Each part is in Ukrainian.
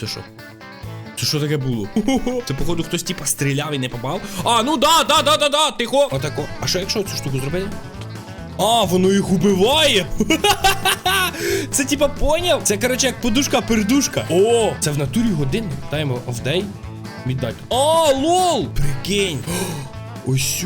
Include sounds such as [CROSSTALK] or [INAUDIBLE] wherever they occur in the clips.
Це що? Це що таке було? Це, походу, хтось типа стріляв і не попав. А, ну да, да, да, да, да, тихо. Отако. А що якщо цю штуку зробити? А, воно їх убиває. Це типа поняв? Це, короче, як подушка-пердушка. О, це в натурі годинник. Time of day. Midnight. А, лол! Прикинь. Ось,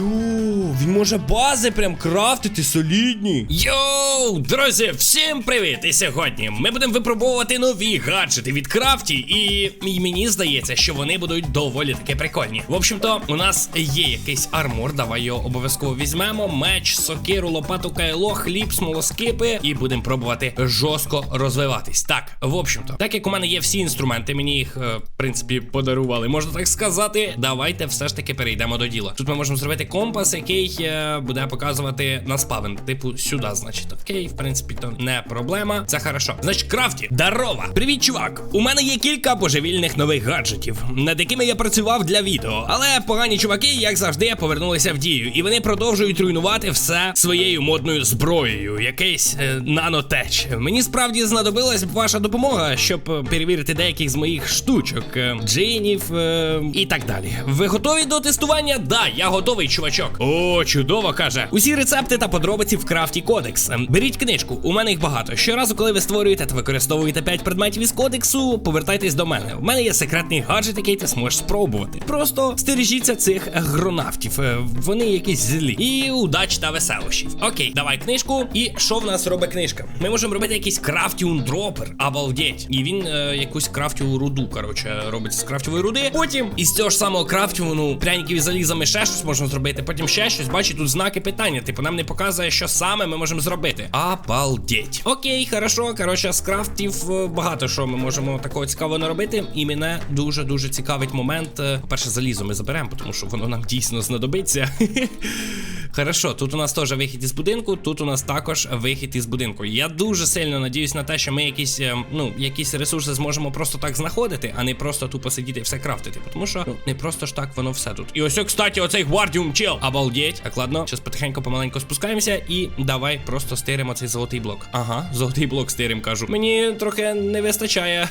він може бази прям крафтити солідні. Йоу, друзі, всім привіт! І сьогодні ми будемо випробовувати нові гаджети від крафті, і, і мені здається, що вони будуть доволі таки прикольні. В общем-то, у нас є якийсь армор, давай його обов'язково візьмемо. Меч, сокиру, лопату, кайло, хліб, смолоскипи, і будемо пробувати жорстко розвиватись. Так, в общем-то, так як у мене є всі інструменти, мені їх, е, в принципі, подарували, можна так сказати. Давайте все ж таки перейдемо до діла. Тут ми можемо зробити компас, який е, буде показувати на спавен. Типу, сюди, значить, окей, в принципі, то не проблема. Це хорошо. Значить, крафті, дарова. Привіт, чувак. У мене є кілька божевільних нових гаджетів, над якими я працював для відео. Але погані чуваки, як завжди, повернулися в дію, і вони продовжують руйнувати все своєю модною зброєю. Якийсь е, нанотеч. Мені справді знадобилась ваша допомога, щоб е, перевірити деяких з моїх штучок, е, джинів е, і так далі. Ви готові до тестування? Да, я готовий, чувачок. О, чудово каже. Усі рецепти та подробиці в крафті кодекс. Ем, Беріть книжку, у мене їх багато. Щоразу, коли ви створюєте та використовуєте 5 предметів із кодексу, повертайтесь до мене. У мене є секретний гаджет, який ти зможеш спробувати. Просто стережіться цих гронавтів. Е, Вони якісь злі. І удач та веселощів. Окей, давай книжку. І що в нас робить книжка? Ми можемо робити якийсь крафтіун дропер. Обалдеть. І він е, якусь крафтіву руду, коротше, робить з крафтівої руди. Потім із цього ж самого крафтіву, ну, пряників із залізами ще щось можна зробити. Потім ще щось. Бачить, тут знаки питання. Типу, нам не показує, що саме ми можемо зробити. Обалдеть. Окей, хорошо. Коротше, з крафтів е, багато що ми можемо такого цікавого наробити. І мене дуже-дуже цікавить момент. е, По-перше, залізо ми заберемо, тому що воно нам дійсно знадобиться. [LAUGHS] Хорошо, тут у нас теж вихід із будинку, тут у нас також вихід із будинку. Я дуже сильно надіюсь на те, що ми якісь, е, ну, якісь ресурси зможемо просто так знаходити, а не просто тупо сидіти і все крафтити. Тому що ну, не просто ж так воно все тут. І ось, кстати, оцей гвардіум чел. Обалдеть. Так, ладно, зараз потихеньку помаленьку спускаємося і давай просто стиримо цей золотий блок. Ага, золотий блок стирим, кажу. Мені трохи не вистачає.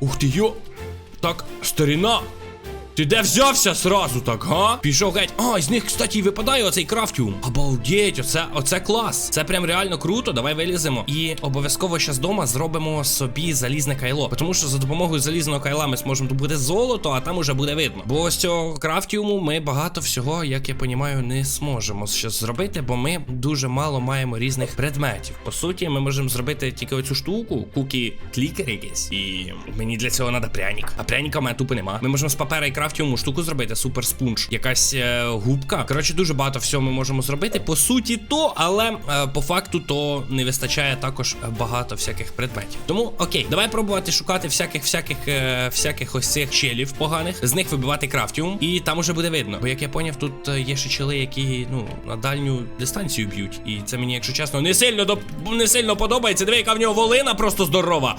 Ух ти йо. Так, старіна. Ти де взявся сразу так, га? Пішов геть. А, з них, кстати, випадає оцей крафтіум. Обалдеть, оце, оце клас. Це прям реально круто. Давай виліземо. І обов'язково ще з дома зробимо собі залізне кайло. Тому що за допомогою залізного кайла ми зможемо добути золото, а там уже буде видно. Бо з цього крафтіуму ми багато всього, як я понімаю, не зможемо щось зробити, бо ми дуже мало маємо різних предметів. По суті, ми можемо зробити тільки оцю штуку, кукі клікер якийсь. І мені для цього треба пряник. А пряника в мене тупо нема. Ми можемо з папера і крафтіуму штуку зробити, супер спунж, якась е, губка. Коротше, дуже багато всього ми можемо зробити. По суті, то, але е, по факту то не вистачає також багато всяких предметів. Тому окей, давай пробувати шукати всяких всяких е, всяких ось цих челів поганих, з них вибивати крафтіум, і там уже буде видно. Бо як я поняв, тут е, є ще чели, які ну на дальню дистанцію б'ють. І це мені, якщо чесно, не сильно до не сильно подобається. Диви, яка в нього волина просто здорова.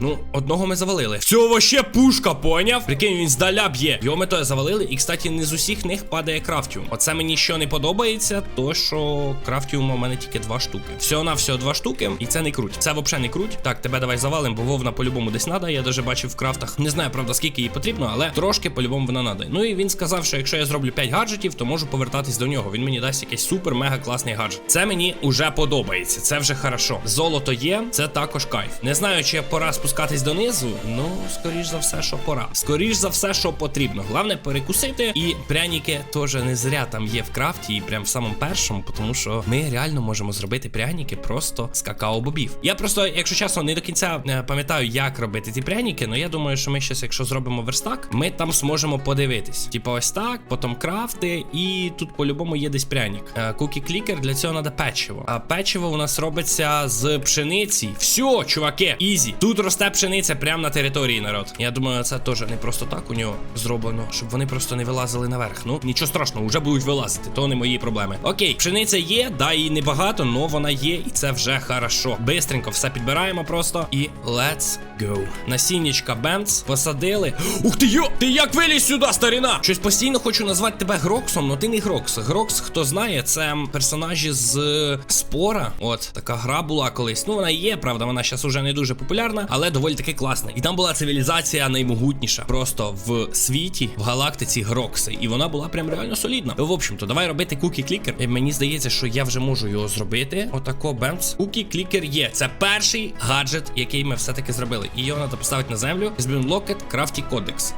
Ну, одного ми завалили. Цього вообще пушка, поняв? Прикинь, він здаля б'є. Його ми то завалили, і, кстати, не з усіх них падає крафтіум. Оце мені що не подобається, то що крафтіум у мене тільки два штуки. Всього на всього два штуки, і це не круть. Це взагалі не круть. Так, тебе давай завалим, бо вовна по-любому десь надо. Я даже бачив в крафтах. Не знаю, правда, скільки їй потрібно, але трошки по-любому вона надо. Ну і він сказав, що якщо я зроблю 5 гаджетів, то можу повертатись до нього. Він мені дасть якийсь супер-мега класний гаджет. Це мені уже подобається. Це вже хорошо. Золото є, це також кайф. Не знаю, чи я пора спускатись донизу. Ну, скоріш за все, що пора. Скоріш за все, що потрібно. Головне перекусити. І пряники теж не зря там є в крафті, і прям в самому першому, тому що ми реально можемо зробити пряники просто з какао-бобів. Я просто, якщо чесно, не до кінця е, пам'ятаю, як робити ці пряники, але я думаю, що ми щас, якщо зробимо верстак, ми там зможемо подивитись. Типа ось так, потім крафти, і тут по-любому є десь пряник. Кукі клікер для цього треба печиво. А печиво у нас робиться з пшениці. Все, чуваки, ізі. Тут росте пшениця прямо на території народ. Я думаю, це теж не просто так у нього зроблено, щоб вони просто не вилазили наверх. Ну нічого страшного, вже будуть вилазити, то не мої проблеми. Окей, пшениця є, да, і небагато, але вона є, і це вже хорошо. Бистренько все підбираємо просто і let's go. Насіннячка Бенц посадили. Ух ти йо! Ти як виліз сюди, старіна? Щось постійно хочу назвати тебе Гроксом, але ти не Грокс. Грокс, хто знає, це персонажі з спора. От така гра була колись. Ну вона є, правда, вона зараз уже не дуже популярна, але але доволі таки класне. І там була цивілізація наймогутніша, просто в світі, в галактиці Грокси. І вона була прям реально солідна. В общем-то, давай робити кукі клікер. Мені здається, що я вже можу його зробити. Отако бемс. Кукі клікер є. Це перший гаджет, який ми все-таки зробили. І його треба поставити на землю. Збін крафті кодекс.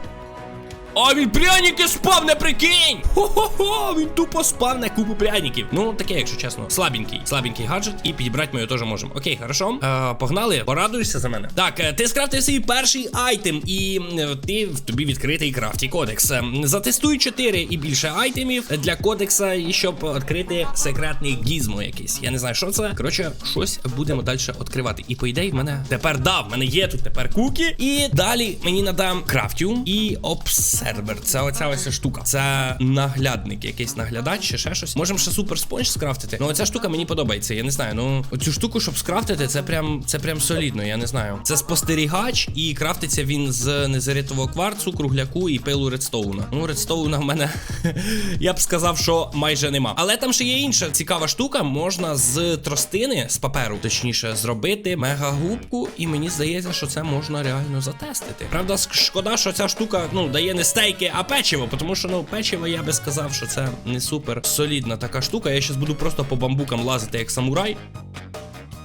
А він пряники спав, не прикинь! Хо-хо-хо, він тупо спав на купу пряників. Ну, таке, якщо чесно, слабенький, слабенький гаджет, і підібрати ми його теж можемо. Окей, хорошо. Е, погнали, порадуєшся за мене. Так, е, ти скрафтив свій перший айтем, і е, ти в тобі відкритий крафті кодекс. Е, Затестуй 4 і більше айтемів для кодекса, і щоб відкрити секретний гізмо якийсь. Я не знаю, що це. Коротше, щось будемо далі відкривати. І по ідеї, в мене тепер да, в мене є тут тепер куки. І далі мені надам крафтіум і обсервер. Це оця ось штука. Це наглядник, якийсь наглядач чи ще щось. Можемо ще супер спонж скрафтити. Ну оця штука мені подобається. Я не знаю. Ну оцю штуку, щоб скрафтити, це прям це прям солідно. Я не знаю. Це спостерігач, і крафтиться він з незаритового кварцу, кругляку і пилу редстоуна. Ну, редстоуна в мене [LAUGHS] я б сказав, що майже нема. Але там ще є інша цікава штука. Можна з тростини, з паперу, точніше, зробити мега-губку, і мені здається, що це можна реально затестити. Правда, шкода, що ця штука ну дає не стейки, а печиво. Тому що ну печиво я би сказав, що це не супер солідна така штука. Я зараз буду просто по бамбукам лазити як самурай.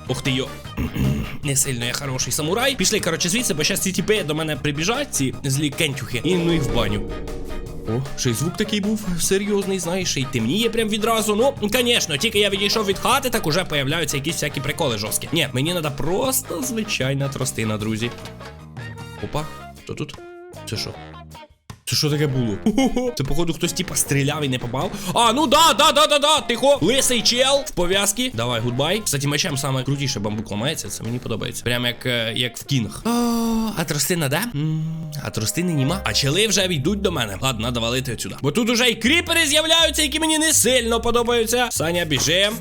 Ух ти йо. [CLEARS THROAT] Не сильно я хороший самурай. Пішли, коротше, звідси, бо зараз ці тіпи до мене прибіжать, ці злі кентюхи, і ну і в баню. О, ще й звук такий був серйозний, знаєш, й темніє прям відразу. Ну, звісно, тільки я відійшов від хати, так уже появляються якісь всякі приколи жорсткі. Ні, мені треба просто звичайна тростина, друзі. Опа, хто тут? Це що? Це що таке було? Це, походу, хтось типа стріляв і не попав. А, ну да, да, да, да, да, тихо. Лисий чел в пов'язці. Давай, гудбай. Кстати, мечем саме крутіше бамбук ламається, це мені подобається. Прям як, е, як в кінг. О, а тростина, де? А тростини нема. А чели вже йдуть до мене. Ладно, надо валити отсюда. Бо тут уже і кріпери з'являються, які мені не сильно подобаються. Саня, біжим.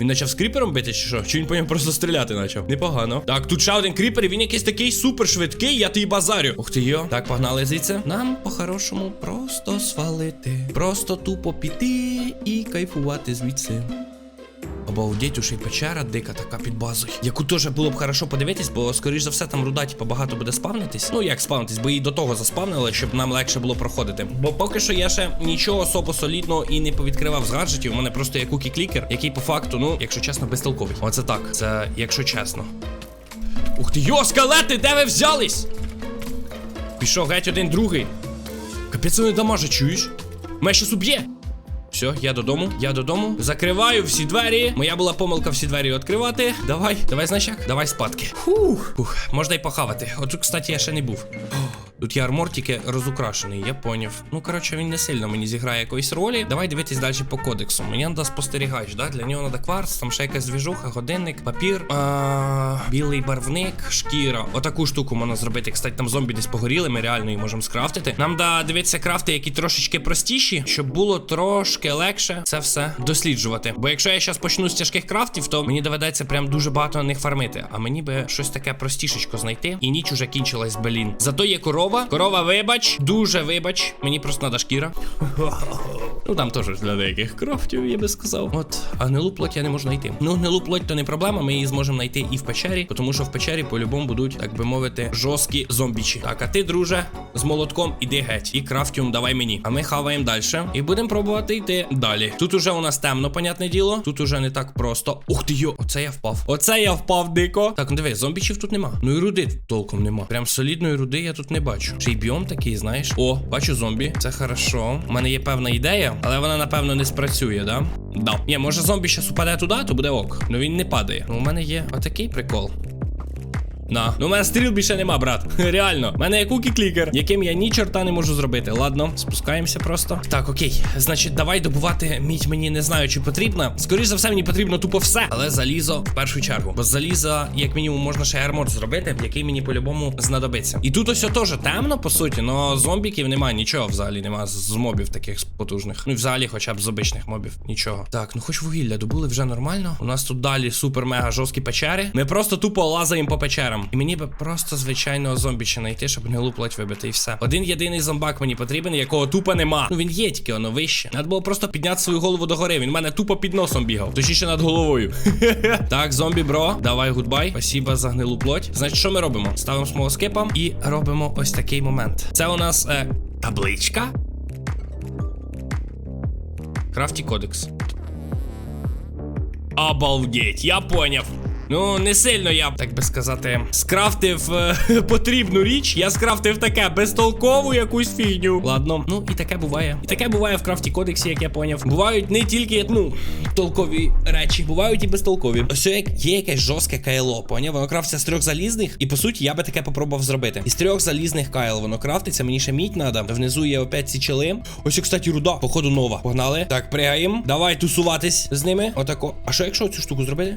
Він почав з бити, чи що? Чи він по ньому просто стріляти почав? Непогано. Так, тут ще один кріпер, і він якийсь такий супер швидкий, я тобі базарю. Ух ти йо. Так, погнали звідси. Нам по-хорошому просто свалити. Просто тупо піти і кайфувати звідси. Обалдеть, уже й печера дика така під базою. Яку теж було б хорошо подивитись, бо скоріш за все там руда типа багато буде спавнитись. Ну як спавнитись, бо її до того заспавнили, щоб нам легше було проходити. Бо поки що я ще нічого особо солідного і не повідкривав з гаджетів. У мене просто є кукі клікер, який по факту, ну, якщо чесно, безтолковий. Оце так. Це якщо чесно. Ух ти, йо, скелети, де ви взялись? Пішов геть один другий. Капець вони дамаже, чуєш? Мене щас уб'є. Все, я додому, я додому. Закриваю всі двері. Моя була помилка всі двері відкривати. Давай, давай, значок. Давай спадки. Фух, Фух. можна й похавати. От кстати, я ще не був. Тут є армор тільки розукрашений, я поняв. Ну, коротше, він не сильно мені зіграє якоїсь ролі. Давай дивитись далі по кодексу. Мені треба спостерігач, да? Для нього треба кварц, там ще якась двіжуха, годинник, папір, а, білий барвник, шкіра. Отаку штуку можна зробити. Кстати, там зомбі десь погоріли, ми реально її можемо скрафтити. Нам да дивитися крафти, які трошечки простіші, щоб було трошки легше це все досліджувати. Бо якщо я зараз почну з тяжких крафтів, то мені доведеться прям дуже багато на них фармити. А мені би щось таке простішечко знайти. І ніч уже кінчилась, блін. Зато є корова. Корова, вибач, дуже вибач. Мені просто треба шкіра. Ну там теж для деяких крафтів, я би сказав. От, а гнилу плоть я не можу знайти. Ну, гнилу плоть то не проблема, ми її зможемо знайти і в печері, тому що в печері по-любому будуть, так би мовити, жорсткі зомбічі. Так, а ти, друже, з молотком іди геть. І крафтіум давай мені. А ми хаваємо далі. І будемо пробувати йти далі. Тут уже у нас темно, понятне діло. Тут уже не так просто. Ух ти йо, оце я впав. Оце я впав дико. Так, ну диви, зомбічів тут нема. Ну і руди толком нема. Прям солідної руди я тут не бачу. Ще й біом такий, знаєш. О, бачу зомбі. Це хорошо. У мене є певна ідея, але вона, напевно, не спрацює, да? Да. Ні, може зомбі щас упаде туди, то буде ок. Ну він не падає. Ну, у мене є отакий прикол. На. Ну, у мене стріл більше нема, брат. [LAUGHS] Реально. У мене є кукі клікер, яким я ні чорта не можу зробити. Ладно, спускаємося просто. Так, окей. Значить, давай добувати мідь мені не знаю, чи потрібна. Скоріше за все, мені потрібно тупо все. Але залізо в першу чергу. Бо з заліза, як мінімум, можна ще армор зробити, який мені по-любому знадобиться. І тут ось теж темно, по суті, але зомбіків немає, нічого взагалі нема з мобів таких потужних. Ну і взагалі, хоча б з обичних мобів. Нічого. Так, ну хоч вугілля добули вже нормально. У нас тут далі супер-мега жорсткі печери. Ми просто тупо лазаємо по печерам. Беремо. І мені би просто звичайного зомбі ще знайти, щоб гнилу плоть вибити, і все. Один єдиний зомбак мені потрібен, якого тупо нема. Ну він є, тільки воно вище. Треба було просто підняти свою голову догори. Він в мене тупо під носом бігав. Точніше над головою. [LAUGHS] так, зомбі, бро, давай гудбай. Спасибо за гнилу плоть. Значить, що ми робимо? Ставимо смолоскипа і робимо ось такий момент. Це у нас е, табличка. Крафті кодекс. Обалдеть, я поняв. Ну, не сильно я, так би сказати, скрафтив е, [LAUGHS] потрібну річ. Я скрафтив таке безтолкову якусь фігню. Ладно, ну і таке буває. І таке буває в крафті кодексі, як я поняв. Бувають не тільки, ну, толкові речі, бувають і безтолкові. Ось як є якесь жорстке кайло, поняв? Воно крафтиться з трьох залізних, і по суті я би таке попробував зробити. Із трьох залізних кайл воно крафтиться, мені ще мідь надо. Внизу є опять ці чели. Ось, кстати, руда, походу, нова. Погнали. Так, пригаємо. Давай тусуватись з ними. Отако. А що якщо цю штуку зробити?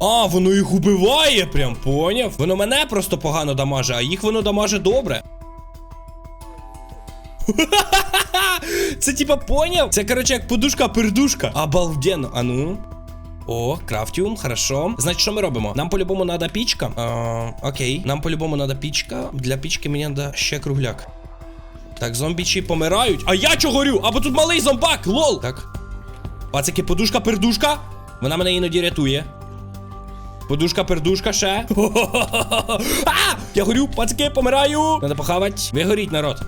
А, воно їх убиває, прям поняв. Воно мене просто погано дамаже, а їх воно дамаже добре. [LAUGHS] Це типа поняв? Це, короче, як подушка-пердушка. Обалденно. А ну. О, крафтіум, хорошо. Значить, що ми робимо? Нам по-любому надо пічка. А, окей. Нам по-любому надо пічка. Для пічки мені надо ще кругляк. Так, зомбічі помирають. А я чого горю? Або тут малий зомбак, лол. Так. Пацики, подушка-пердушка. Вона мене іноді рятує. Подушка, пердушка ще. [LAUGHS] А! Я горю, пацки, помираю. Надо похавать. Вигоріть, народ.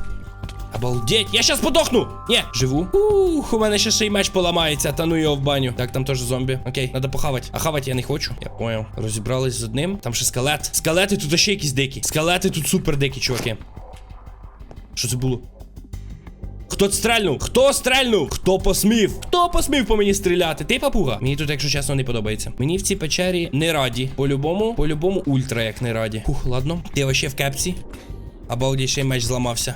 Обалдеть, я щас подохну! Ні, живу. Ух, у мене ще ще й меч поламається, та ну його в баню. Так, там теж зомбі. Окей, надо похавати. А хавати я не хочу. Я понял. Розібрались з одним. Там ще скелет. Скелети тут ще якісь дикі. Скелети тут супер дикі, чуваки. Що це було? Хто стрельнув? Хто стрельнув? Хто посмів? Хто посмів по мені стріляти? Ти папуга? Мені тут, якщо чесно, не подобається. Мені в цій печері не раді. По-любому, по-любому, ультра як не раді. Фух, ладно. Ти вообще в кепці. Обалдеть, ще й меч зламався.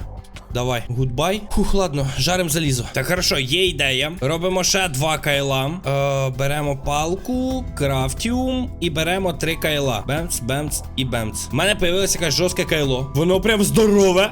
Давай, гудбай. Фух, ладно, жарим залізо. Так, хорошо, є ідея. Робимо ще два кайла. Е, беремо палку, крафтіум і беремо три кайла. Бемц, бемц і бемц. У мене появилося якесь жорстке кайло. Воно прям здорове.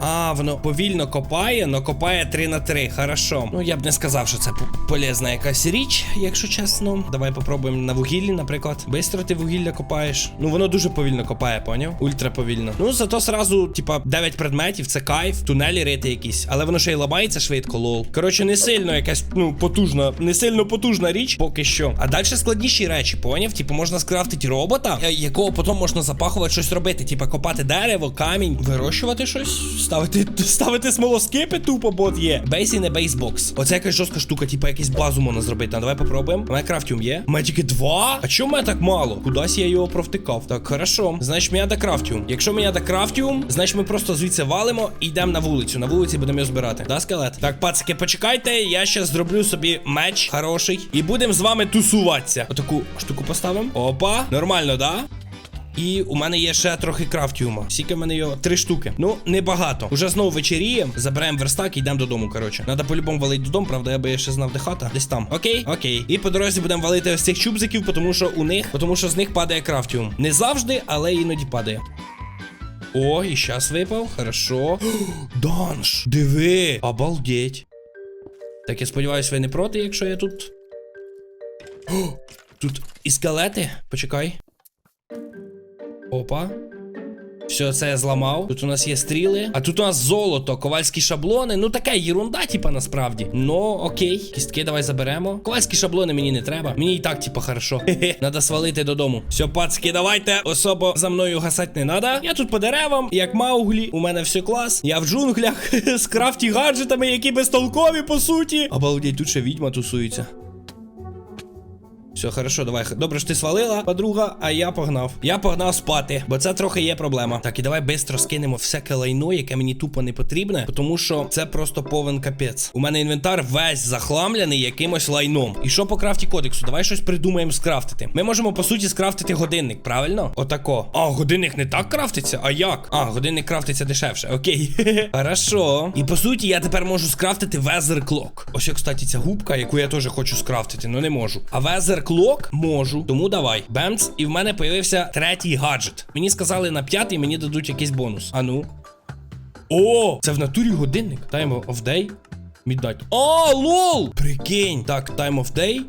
А, воно повільно копає, но копає 3 на 3. Хорошо. Ну я б не сказав, що це полезна якась річ, якщо чесно. Давай попробуємо на вугіллі, наприклад. Бистро ти вугілля копаєш. Ну воно дуже повільно копає, поняв? Ультра повільно. Ну зато сразу, типа, 9 предметів, це кайф, тунелі рити якісь. Але воно ще й ламається швидко, лол. Коротше, не сильно якась, ну, потужна, не сильно потужна річ, поки що. А далі складніші речі, поняв? Типу, можна скрафтити робота, е, якого потім можна запахувати щось робити. Типа копати дерево, камінь, вирощувати щось, ставити, ставити смолоскипи, тупо бот є. Бейс і не бейсбокс. Оце якась жорстка штука, типа якусь базу можна зробити. А давай попробуємо. У мене крафтіум є. У мене тільки два. А чому мене так мало? Кудись я його провтикав. Так, хорошо. Значить, мені треба крафтіум. Якщо мені треба крафтіум, значить ми просто звідси валимо і йдемо на вулицю. На вулиці будемо його збирати. Да, скелет? Так, пацики, почекайте. Я ще зроблю собі меч хороший. І будемо з вами тусуватися. Отаку штуку поставимо. Опа. Нормально, да? І у мене є ще трохи крафтіума. Скільки в мене його? Три штуки. Ну, небагато. Уже знову вечеріє. Заберемо верстак і йдемо додому. Коротше. Надо по-любому валити додому, правда, я би ще знав, де хата. Десь там. Окей, окей. І по дорозі будемо валити ось цих чубзиків, тому що у них, тому що з них падає крафтіум. Не завжди, але іноді падає. О, і щас випав. Хорошо. Данж. Диви. Обалдеть. Так, я сподіваюся, ви не проти, якщо я тут. Тут і скелети. Почекай. Опа. Все, це я зламав. Тут у нас є стріли. А тут у нас золото, ковальські шаблони. Ну така єрунда, типа, насправді. Ну, окей. Кістки давай заберемо. Ковальські шаблони мені не треба. Мені і так, типа, хорошо. Хе-хе. Надо свалити додому. Все, пацки, давайте. Особо за мною гасати не надо. Я тут по деревам, як мауглі. У мене все клас. Я в джунглях [LAUGHS] з крафті гаджетами, які безтолкові, по суті. Обалдеть, тут ще відьма тусується. Все, хорошо, давай. Добре, що ти свалила, подруга, а я погнав. Я погнав спати, бо це трохи є проблема. Так, і давай швидко скинемо всяке лайно, яке мені тупо не потрібне, тому що це просто повен капець. У мене інвентар весь захламлений якимось лайном. І що по крафті кодексу? Давай щось придумаємо скрафтити. Ми можемо, по суті, скрафтити годинник, правильно? Отако. А, годинник не так крафтиться? А як? А, годинник крафтиться дешевше. Окей. [LAUGHS] Хорошо. І по суті, я тепер можу скрафтити Weather Clock. Ось, кстати, ця губка, яку я теж хочу скрафтити, але не можу. А Weather Clock можу. Тому давай. Бемц, і в мене появився третій гаджет. Мені сказали на п'ятий, мені дадуть якийсь бонус. А ну. О, це в натурі годинник. Time of day. Midnight. О, лол! Прикинь. Так, time of day.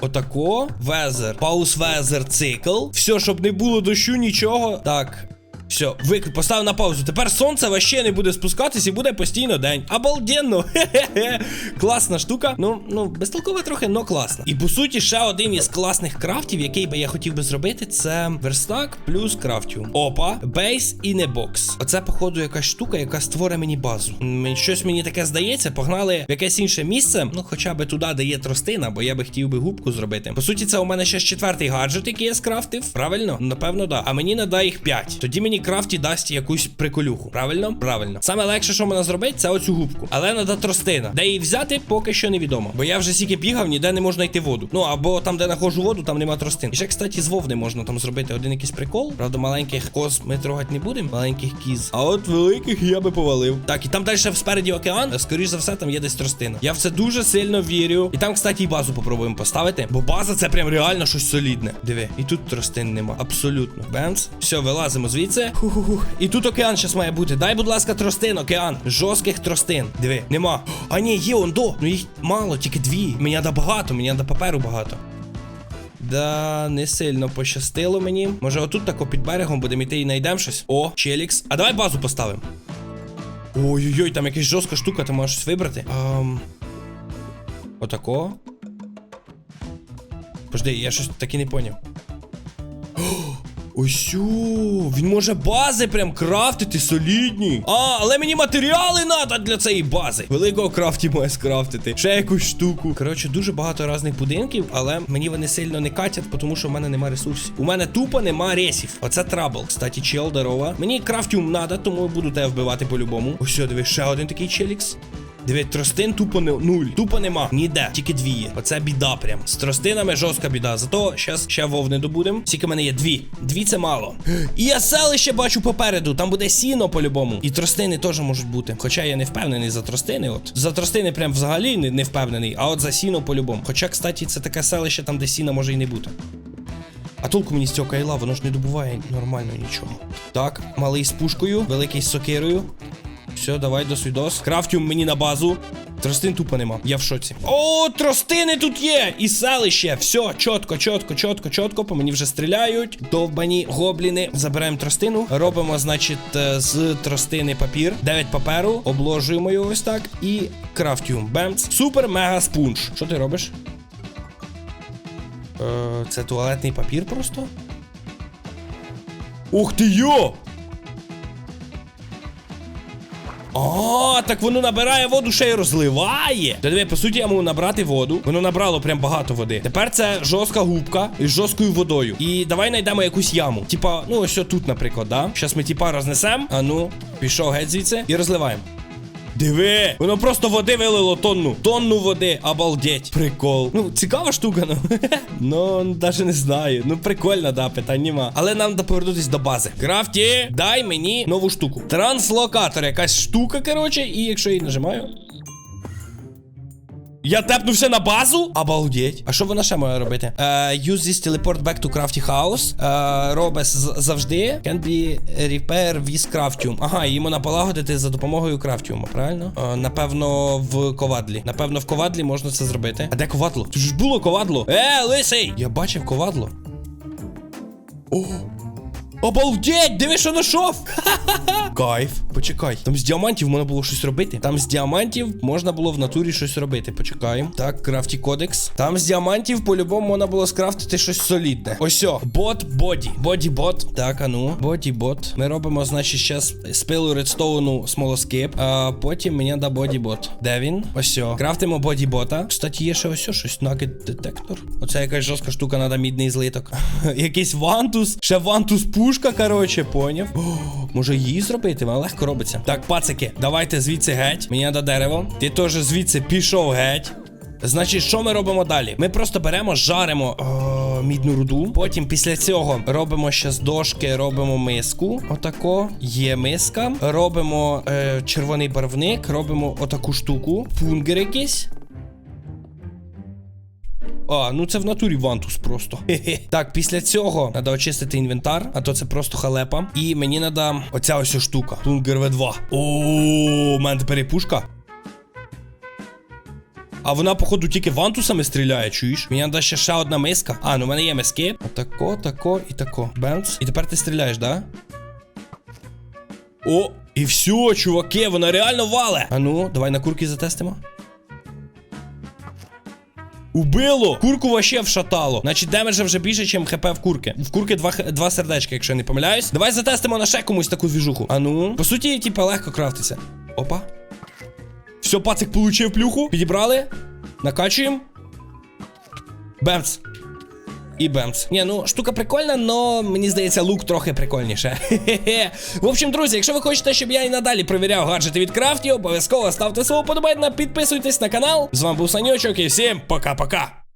Отако. Везер. Паус везер цикл. Все, щоб не було дощу, нічого. Так. Все, виклик, поставив на паузу. Тепер сонце вообще не буде спускатись і буде постійно день. Обалденно. Хе-хе-хе. [LAUGHS] Класна штука. Ну, ну, безтолкова трохи, но класна. І по суті, ще один із класних крафтів, який би я хотів би зробити, це верстак плюс крафтю. Опа, бейс і не бокс. Оце, походу, якась штука, яка створить мені базу. Щось мені таке здається. Погнали в якесь інше місце. Ну, хоча би туди, де є тростина, бо я би хотів би губку зробити. По суті, це у мене ще четвертий гаджет, який я скрафтив. Правильно? Напевно, да. А мені надає їх 5. Тоді мені крафті дасть якусь приколюху. Правильно? Правильно. Саме легше, що можна зробити, це оцю губку. Але надо тростина. Де її взяти, поки що невідомо. Бо я вже стільки бігав, ніде не можна знайти воду. Ну або там, де знаходжу воду, там нема тростин. І ще, кстати, з вовни можна там зробити один якийсь прикол. Правда, маленьких коз ми трогати не будемо, маленьких кіз. А от великих я би повалив. Так, і там далі спереді океан. Скоріш за все, там є десь тростина. Я в це дуже сильно вірю. І там, кстати, і базу попробуємо поставити. Бо база це прям реально щось солідне. Диви, і тут тростин нема. Абсолютно. Бенц. Все, вилазимо звідси. Ху-ху-ху. І тут океан зараз має бути. Дай, будь ласка, тростин, океан. Жорстких тростин. Диви, нема. А ні, є он до. Ну їх мало, тільки дві. Мені треба багато, мені треба паперу багато. Да, не сильно пощастило мені. Може, отут тако під берегом будемо йти і знайдемо щось. О, челікс. А давай базу поставимо. Ой-ой-ой, там якась жорстка штука, ти можеш щось вибрати. Ам... Отако. Пожди, я щось таки не поняв. Ось, він може бази прям крафтити солідні. А, але мені матеріали треба для цієї бази. Великого крафті має скрафтити. Ще якусь штуку. Коротше, дуже багато різних будинків, але мені вони сильно не катять, тому що в мене нема ресурсів. У мене тупо нема ресів. Оце трабл. Кстати, чел, здорова. Мені крафтіум треба, тому буду тебе вбивати по-любому. Ось, диви, ще один такий челікс. Диви, тростин тупо не нуль. Тупо нема. Ніде. Тільки дві є. Оце біда прям. З тростинами жорстка біда. Зато щас ще вовни добудемо. Скільки мене є? Дві. Дві це мало. І я селище бачу попереду. Там буде сіно по-любому. І тростини теж можуть бути. Хоча я не впевнений за тростини. От. За тростини прям взагалі не, не впевнений. А от за сіно по-любому. Хоча, кстати, це таке селище, там де сіна може і не бути. А толку мені з цього кайла, воно ж не добуває нормально нічого. Так, малий з пушкою, великий з сокирою. Все, давай до свідос. Крафтюм мені на базу. Тростин тупо нема. Я в шоці. О, тростини тут є! І селище. Все, чітко, чітко, чітко, чітко. По мені вже стріляють. Довбані гобліни. Забираємо тростину. Робимо, значить, е, з тростини папір. 9 паперу. Обложуємо його ось так. І крафтюм. Бемц. Супер мега спунж. Що ти робиш? Е, це туалетний папір просто. Ух ти йо! А, так воно набирає воду, ще й розливає. Та диви, по суті, я можу набрати воду. Воно набрало прям багато води. Тепер це жорстка губка із жорсткою водою. І давай знайдемо якусь яму. Типа, ну ось тут, наприклад, да? Щас ми типа рознесемо. А ну, пішов геть звідси і розливаємо. Диви, воно просто води вилило тонну. Тонну води, обалдеть. Прикол. Ну, цікава штука, ну. [LAUGHS] ну, навіть не знаю. Ну, прикольно, да, питань нема. Але нам треба повернутися до бази. Крафті, дай мені нову штуку. Транслокатор, якась штука, коротше, і якщо я її нажимаю. Я тепнувся на базу? Обалдеть. А що вона ще має робити? Uh, use this teleport back to crafty house. Uh, з- завжди. Can be repair with craftium. Ага, її можна полагодити за допомогою крафтіума, правильно? Uh, напевно, в ковадлі. Напевно, в ковадлі можна це зробити. А де ковадло? Тут ж було ковадло. Е, лисий! Я бачив ковадло. О! Обалдеть! Диви, що знайшов! [LAUGHS] Кайф. Почекай. Там з діамантів можна було щось робити. Там з діамантів можна було в натурі щось робити. Почекаємо. Так, крафті кодекс. Там з діамантів по-любому можна було скрафтити щось солідне. Ось. Бот боді. Боді бот. Так, а ну. Боді бот. Ми робимо, значить, зараз з пилу редстоуну смолоскип. А потім мені да боді бот. Де він? Ось. Крафтимо боді бота. Кстати, є ще ось щось. Нагет детектор. Оце якась жорстка штука, надо мідний злиток. [LAUGHS] Якийсь вантус. Ще вантус пушка, коротше, поняв. Може її зробити? Вона легко робиться. Так, пацики, давайте звідси геть. Мені треба дерево. Ти теж звідси пішов геть. Значить, що ми робимо далі? Ми просто беремо, жаримо о, мідну руду. Потім після цього робимо ще з дошки, робимо миску. Отако. Є миска. Робимо е, червоний барвник, робимо отаку штуку. Фунгер якийсь. А, ну це в натурі вантус просто. Так, після цього треба очистити інвентар, а то це просто халепа. І мені треба оця ось штука. Тунгер В2. О, у мене тепер і пушка. А вона, походу, тільки вантусами стріляє, чуєш? Мені треба ще ще одна миска. А, ну в мене є миски. Отако, тако і тако. Бемц. І тепер ти стріляєш, да? О, і все, чуваки, вона реально вале. А ну, давай на курки затестимо. Убило! Курку вообще вшатало. Значить, демеджа вже більше, ніж хп в курки. В курки два, два сердечка, якщо я не помиляюсь. Давай затестимо на ще комусь таку двіжуху. А ну. По суті, типа, легко крафтиться. Опа. Все, пацик получив плюху. Підібрали. Накачуємо. Бемц. І бемц. Ні, ну штука прикольна, но мені здається, лук трохи прикольніше. [LAUGHS] В общем, друзі, якщо ви хочете, щоб я і надалі перевіряв гаджети від крафті, обов'язково ставте свого подобайна, підписуйтесь на канал. З вами був Санючок і всім пока-пока.